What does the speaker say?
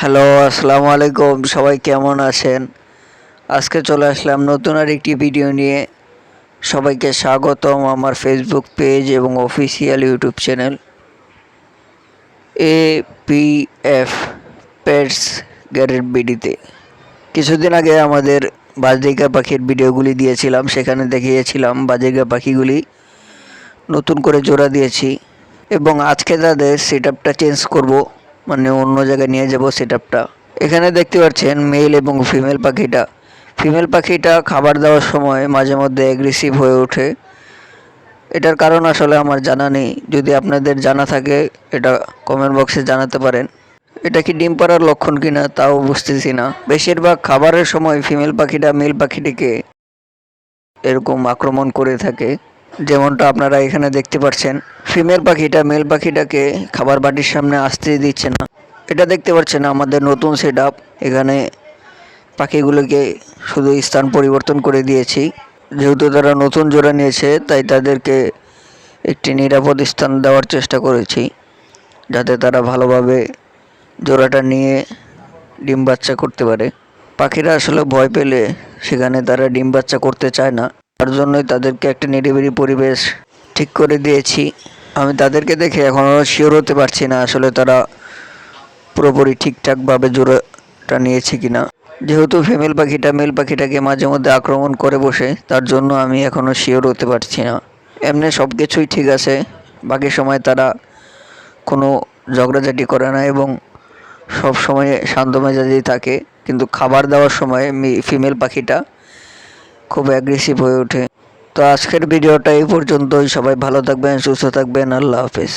Hello, আসসালামু আলাইকুম। সবাই কেমন আছেন? আজকে চলে আসলাম নতুন আর একটি ভিডিও নিয়ে। সবাইকে স্বাগতম আমার ফেসবুক পেজ এবং official YouTube channel A P F pets গ্যারেট বিডিতে কিছুদিন আগে আমাদের বাজরিকা পাখির ভিডিওগুলি দিয়েছিলাম, সেখানে দেখিয়েছিলাম বাজরিকা পাখিগুলি নতুন করে জোড়া দিয়েছি এবং আজকে তাদের সেট আপটা চেঞ্জ করব। মানে অন্য জায়গায় নিয়ে যাব সেট আপটা এখানে দেখতে পাচ্ছেন মেল এবং ফিমেল পাখিটা। ফিমেল পাখিটা খাবার দেওয়ার সময় মাঝে মধ্যে অ্যাগ্রেসিভ হয়ে ওঠে। এটার কারণ আসলে আমার জানা নেই। যদি আপনাদের জানা থাকে, এটা কমেন্ট বক্সে জানাতে পারেন। এটা কি ডিম পাড়ার লক্ষণ কিনা, তাও বুঝতেছি না। বেশিরভাগ খাবারের সময় ফিমেল পাখিটা মেল পাখিটিকে এরকম আক্রমণ করে থাকে। যেমনটা আপনারা এখানে দেখতে পাচ্ছেন ফিমেল পাখিটা, মেল পাখিটাকে খাবার বাটির সামনে আসতে দিচ্ছে না। এটা দেখতে পাচ্ছেন আমাদের নতুন সেট এখানে পাখিগুলোকে শুধু স্থান পরিবর্তন করে দিয়েছি। যেহেতু তারা নতুন জোড়া নিয়েছে, তাই তাদেরকে একটি নিরাপদ স্থান দেওয়ার চেষ্টা করেছি, যাতে তারা ভালোভাবে জোড়াটা নিয়ে ডিম বাচ্চা করতে পারে। পাখিরা আসলে ভয় পেলে সেখানে তারা ডিম বাচ্চা করতে চায় না। তার জন্যই তাদেরকে একটা নিরিবিলি পরিবেশ ঠিক করে দিয়েছি। আমি তাদেরকে দেখে এখনও শিওর হতে পারছি না আসলে তারা পুরোপুরি ঠিকঠাকভাবে জোড়াটা নিয়েছে কি না যেহেতু ফিমেল পাখিটা মেল পাখিটাকে মাঝে মধ্যে আক্রমণ করে বসে, তার জন্য আমি এখনও শিওর হতে পারছি না। এমনি সব কিছুই ঠিক আছে, বাকি সময় তারা কোনো ঝগড়াঝাটি করে না এবং সব সময় শান্ত মেজাজেই থাকে। কিন্তু খাবার দেওয়ার সময় ফিমেল পাখিটা খুব অ্যাগ্রেসিভ হয়ে ওঠে। তো আজকের ভিডিওটা এই পর্যন্তই। সবাই ভালো থাকবেন, সুস্থ থাকবেন। আল্লাহ হাফেজ।